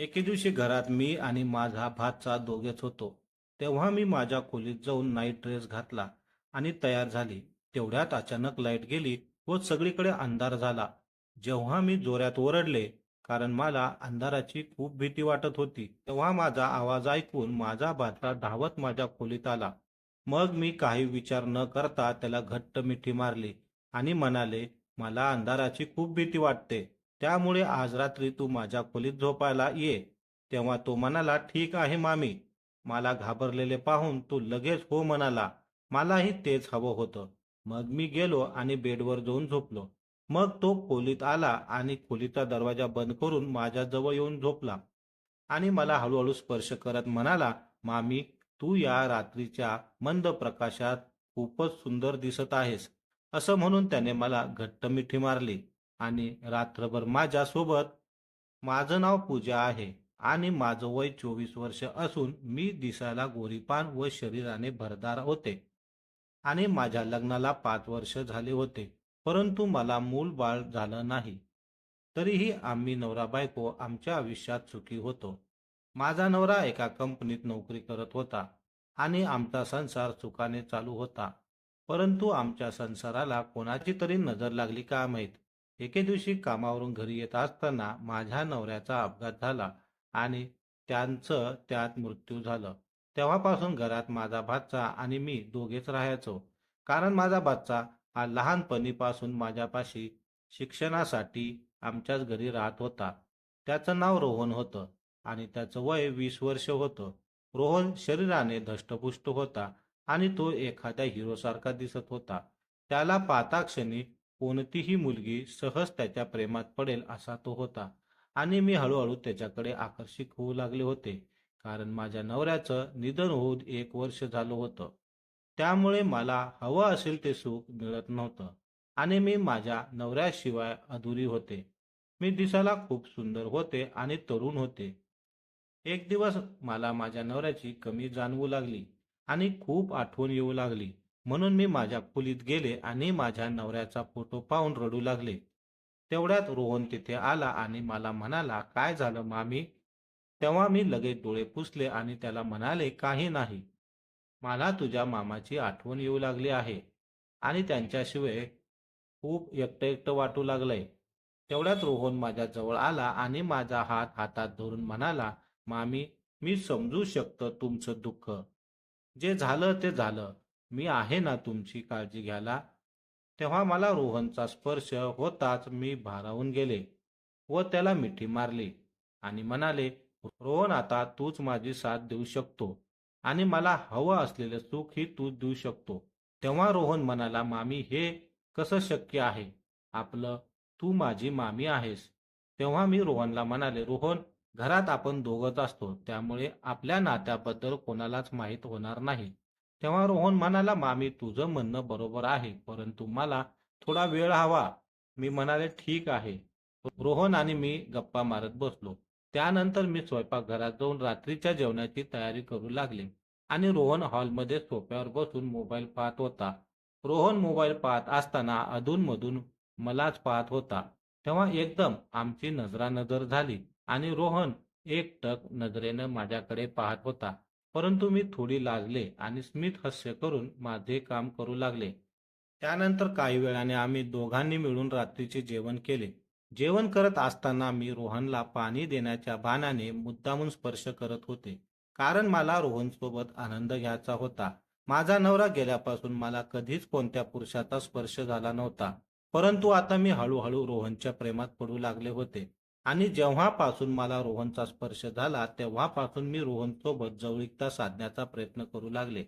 एके दिवशी घरात मी आणि माझा भातचा दोघेच होतो. तेव्हा मी माझ्या खोलीत जाऊन नाईट ड्रेस घातला आणि तयार झाली. तेवढ्यात अचानक लाइट गेली व सगळीकडे अंधार झाला. जेव्हा मी जोऱ्यात ओरडले कारण मला अंधाराची खूप भीती वाटत होती तेव्हा माझा आवाज ऐकून माझा भाचा धावत माझ्या खोलीत आला. मग मी काही विचार न करता त्याला घट्ट मिठी मारली आणि म्हणाले मला अंधाराची खूप भीती वाटते. त्यामुळे आज रात्री तू माझ्या खोलीत झोपायला ये. तेव्हा तो म्हणाला ठीक आहे मामी. मला घाबरलेले पाहून तो लगेच हो म्हणाला. मलाही तेच हवं होतं. मग मी गेलो आणि बेडवर जाऊन झोपलो. मग तो खोलीत आला आणि खोलीचा दरवाजा बंद करून माझ्याजवळ येऊन झोपला. आणि मला हळूहळू स्पर्श करत म्हणाला मामी तू या रात्रीच्या मंद प्रकाशात खूपच सुंदर दिसत आहेस. असं म्हणून त्याने मला घट्ट मिठी मारली. आणि रात्रभर माझ्यासोबत माझं नाव पूजा आहे आणि माझं वय चोवीस वर्ष असून मी दिसायला गोरीपान व शरीराने भरदार होते आणि माझ्या लग्नाला पाच वर्ष झाले होते परंतु मला मूल बाळ झालं नाही. तरीही आम्ही नवरा बायको आमच्या आयुष्यात सुखी होतो. माझा नवरा एका कंपनीत नोकरी करत होता आणि आमचा संसार सुखाने चालू होता परंतु आमच्या संसाराला कोणाची तरी नजर लागली का माहीत? एके दिवशी कामावरून घरी येत असताना माझ्या नवऱ्याचा अपघात झाला आणि त्यांचं त्यात मृत्यू झालं. तेव्हापासून घरात माझा भाचा आणि मी दोघेच राहायचो. कारण माझा भाचा हा लहानपणीपासून माझ्यापाशी शिक्षणासाठी आमच्याच घरी राहत होता. त्याचं नाव रोहन होतं आणि त्याचं वय वीस वर्ष होतं. रोहन शरीराने धष्टपुष्ट होता आणि तो एखाद्या हिरोसारखा दिसत होता. त्याला पाहता क्षणी कोणतीही मुलगी सहज त्याच्या प्रेमात पडेल असा तो होता. आणि मी हळूहळू त्याच्याकडे आकर्षित होऊ लागले होते कारण माझ्या नवऱ्याचं निधन होऊन एक वर्ष झालं होतं. त्यामुळे मला हवं असेल ते सुख मिळत नव्हतं. आणि मी माझ्या नवऱ्याशिवाय अधुरी होते. मी दिसायला खूप सुंदर होते आणि तरुण होते. एक दिवस मला माझ्या नवऱ्याची कमी जाणवू लागली आणि खूप आठवण येऊ लागली. म्हणून मी माझ्या खोलीत गेले आणि माझ्या नवऱ्याचा फोटो पाहून रडू लागले. तेवढ्यात रोहन तिथे आला आणि मला म्हणाला काय झालं मामी? तेव्हा मी लगेच डोळे पुसले आणि त्याला म्हणाले काही नाही. मला तुझ्या मामाची आठवण येऊ लागली आहे आणि त्यांच्याशिवाय खूप एकटं एकटं वाटू लागलंय. तेवढ्यात रोहन माझ्या जवळ आला आणि माझा हात हातात धरून म्हणाला मामी मी समजू शकतो तुमचं दुःख. जे झालं ते झालं. मी आहे ना तुमची काळजी घ्यायला. तेव्हा मला रोहनचा स्पर्श होताच मी भारावून गेले व त्याला मिठी मारली आणि म्हणाले रोहन आता तूच माझी साथ देऊ शकतो आणि मला हवं असलेलं सुख ही तूच देऊ शकतो. तेव्हा रोहन म्हणाला मामी हे कसं शक्य आहे? आपलं तू माझी मामी आहेस. तेव्हा मी रोहनला म्हणाले रोहन घरात आपण दोघंच असतो त्यामुळे आपल्या नात्याबद्दल कोणालाच माहीत होणार नाही. तेव्हा रोहन म्हणाला मामी तुझं म्हणणं बरोबर आहे परंतु मला थोडा वेळ हवा. मी म्हणाले ठीक आहे. रोहन आणि मी गप्पा मारत बसलो. त्यानंतर मी स्वयंपाकघरात जाऊन रात्रीच्या जेवणाची तयारी करू लागले आणि रोहन हॉलमध्ये सोफ्यावर बसून मोबाईल पाहत होता. रोहन मोबाईल पाहत असताना अधूनमधून मलाच पाहत होता. तेव्हा एकदम आमची नजरानजर झाली आणि रोहन एकटक नजरेनं माझ्याकडे पाहत होता. परंतु मी थोडी लाजले आणि स्मित हास्य करून माझे काम करू लागले. त्यानंतर काही वेळाने आम्ही दोघांनी मिळून रात्रीचे जेवण केले. जेवण करत असताना मी रोहनला पाणी देण्याच्या भानाने मुद्दामून स्पर्श करत होते. कारण मला रोहनसोबत आनंद घ्यायचा होता. माझा नवरा गेल्यापासून मला कधीच कोणत्या पुरुषाचा स्पर्श झाला नव्हता. परंतु आता मी हळूहळू रोहनच्या प्रेमात पडू लागले होते. आणि जेव्हापासून मला रोहनचा स्पर्श झाला तेव्हापासून मी रोहनसोबत जवळीकता साधण्याचा प्रयत्न करू लागले.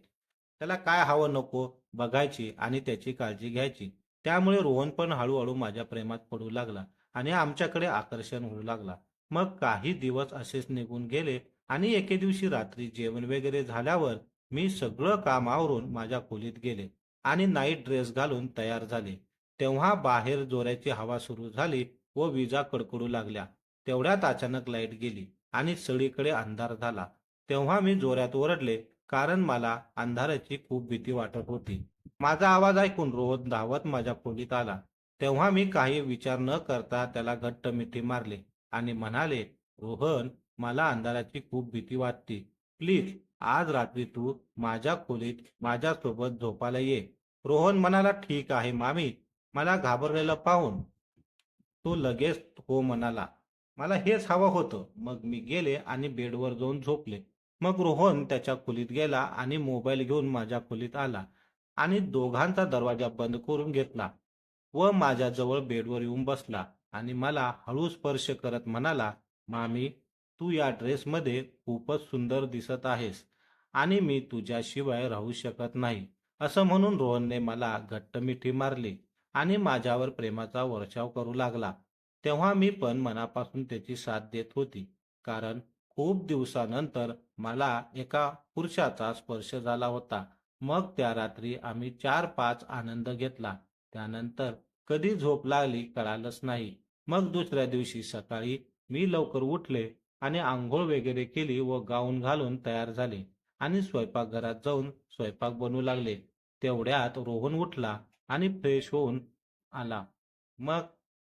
त्याला काय हवं नको बघायची आणि त्याची काळजी घ्यायची. त्यामुळे रोहन पण हळूहळू माझ्या प्रेमात पडू लागला आणि आमच्याकडे आकर्षण होऊ लागला. मग काही दिवस असेच निघून गेले आणि एके दिवशी रात्री जेवण वगैरे झाल्यावर मी सगळं काम आवरून माझ्या खोलीत गेले आणि नाईट ड्रेस घालून तयार झाले. तेव्हा बाहेर जोऱ्याची हवा सुरू झाली व विजा कडकडू लागल्या. तेवढ्यात अचानक लाइट गेली आणि सगळीकडे अंधार झाला. तेव्हा मी जोरात ओरडले कारण मला अंधाराची खूप भीती वाटत होती. माझा आवाज ऐकून रोहन धावत माझ्या खोलीत आला. तेव्हा मी काही विचार न करता त्याला घट्ट मिठी मारले आणि म्हणाले रोहन मला अंधाराची खूप भीती वाटते. प्लीज आज रात्री तू माझ्या खोलीत माझ्यासोबत झोपायला ये. रोहन म्हणाला ठीक आहे मामी. मला घाबरलेलं पाहून तो लगेच हो म्हणाला मला हेच हवं होतं. मग मी गेले आणि बेडवर जाऊन झोपले. मग रोहन त्याच्या खोलीत गेला आणि मोबाईल घेऊन माझ्या खोलीत आला आणि दोघांचा दरवाजा बंद करून घेतला व माझ्याजवळ बेडवर येऊन बसला आणि मला हळू स्पर्श करत म्हणाला मामी तू या ड्रेसमध्ये खूपच सुंदर दिसत आहेस आणि मी तुझ्याशिवाय राहू शकत नाही. असं म्हणून रोहनने मला घट्ट मिठी मारली. आणि माझ्यावर प्रेमाचा वर्षाव करू लागला. तेव्हा मी पण मनापासून त्याची साथ देत होती. कारण खूप दिवसानंतर मला एका पुरुषाचा स्पर्श झाला होता. मग त्या रात्री आम्ही चार पाच आनंद घेतला. त्यानंतर कधी झोप लागली कळालंच नाही. मग दुसऱ्या दिवशी सकाळी मी लवकर उठले आणि आंघोळ वगैरे केली व गाऊन घालून तयार झाले आणि स्वयंपाकघरात जाऊन स्वयंपाक बनवू लागले. तेवढ्यात रोहन उठला आणि फ्रेश होऊन आला. मग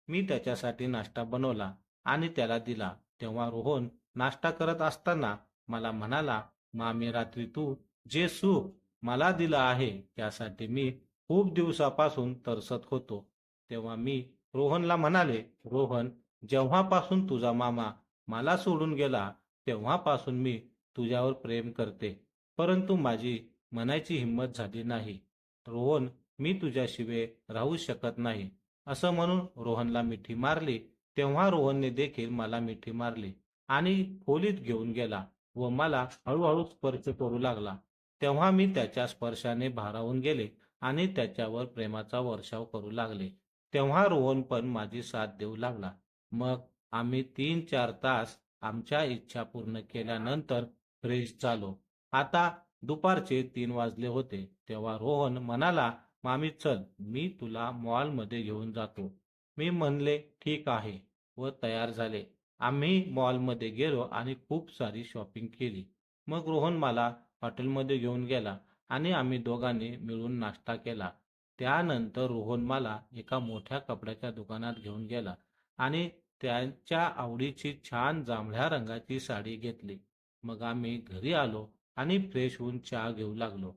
मी त्याच्यासाठी नाश्ता बनवला आणि त्याला दिला. तेव्हा रोहन नाश्ता करत असताना मला म्हणाला मामी रात्री तू जे सुख मला दिलं आहे त्यासाठी मी खूप दिवसापासून तरसत होतो. तेव्हा मी रोहनला म्हणाले रोहन जेव्हापासून तुझा मामा मला सोडून गेला तेव्हापासून मी तुझ्यावर प्रेम करते. परंतु माझी म्हणायची हिंमत झाली नाही. रोहन मी तुझ्याशिवाय राहू शकत नाही. असं म्हणून रोहनला मिठी मारली. तेव्हा रोहनने देखील मला मिठी मारली आणि खोलीत घेऊन गेला व मला हळूहळू स्पर्श करू लागला. तेव्हा मी त्याच्या स्पर्शाने भारावून गेले आणि त्याच्यावर प्रेमाचा वर्षाव करू लागले. तेव्हा रोहन पण माझी साथ देऊ लागला. मग आम्ही तीन चार तास आमच्या इच्छा पूर्ण केल्यानंतर फ्रेश झालो. आता दुपारचे तीन वाजले होते. तेव्हा रोहन म्हणाला मामी चल मी तुला मॉलमध्ये घेऊन जातो. मी म्हणले ठीक आहे. व तयार झाले. आम्ही मॉलमध्ये गेलो आणि खूप सारी शॉपिंग केली. मग रोहन मला हॉटेलमध्ये घेऊन गेला आणि आम्ही दोघांनी मिळून नाश्ता केला. त्यानंतर रोहन मला एका मोठ्या कपड्याच्या दुकानात घेऊन गेला आणि त्यांच्या आवडीची छान जांभळ्या रंगाची साडी घेतली. मग आम्ही घरी आलो आणि फ्रेश होऊन चहा घेऊ लागलो.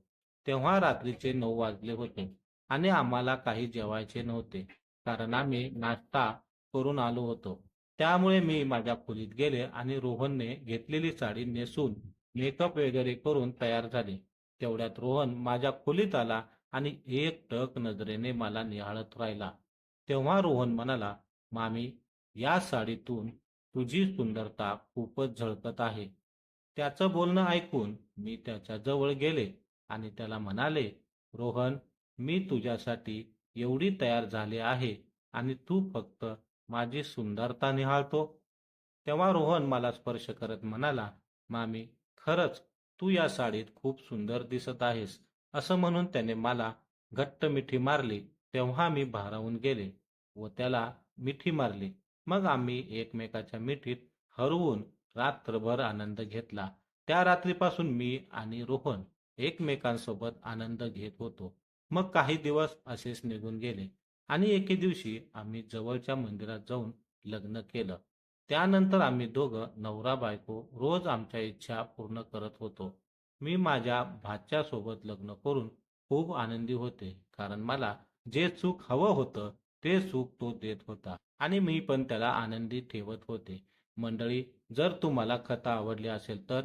तेव्हा रात्रीचे नऊ वाजले होते आणि आम्हाला काही जेवायचे नव्हते कारण आम्ही नाश्ता करून आलो होतो. त्यामुळे मी माझ्या खोलीत गेले आणि रोहनने घेतलेली साडी नेसून मेकअप वगैरे करून तयार झाले. तेवढ्यात रोहन माझ्या खोलीत आला आणि एक टक नजरेने मला निहाळत राहिला. तेव्हा रोहन म्हणाला मामी या साडीतून तुझी सुंदरता खूपच झळकत आहे. त्याचं बोलणं ऐकून मी त्याच्याजवळ गेले. आणि त्याला म्हणाले रोहन मी तुझ्यासाठी एवढी तयार झाले आहे आणि तू फक्त माझी सुंदरता निहाळतो. तेव्हा रोहन मला स्पर्श करत म्हणाला मामी खरंच तू या साडीत खूप सुंदर दिसत आहेस. असं म्हणून त्याने मला घट्ट मिठी मारली. तेव्हा मी भारावून गेले व त्याला मिठी मारली. मग आम्ही एकमेकाच्या मिठीत हरवून रात्रभर आनंद घेतला. त्या रात्रीपासून मी आणि रोहन एकमेकांसोबत आनंद घेत होतो. मग काही दिवस असेच निघून गेले आणि एके दिवशी आम्ही जवळच्या मंदिरात जाऊन लग्न केलं. त्यानंतर आम्ही दोघं नवरा बायको रोज आमच्या इच्छा पूर्ण करत होतो. मी माझ्या भाच्या सोबत लग्न करून खूप आनंदी होते कारण मला जे सुख हवं होतं ते सुख तो देत होता आणि मी पण त्याला आनंदी ठेवत होते. मंडळी जर तुम्हाला कथा आवडली असेल तर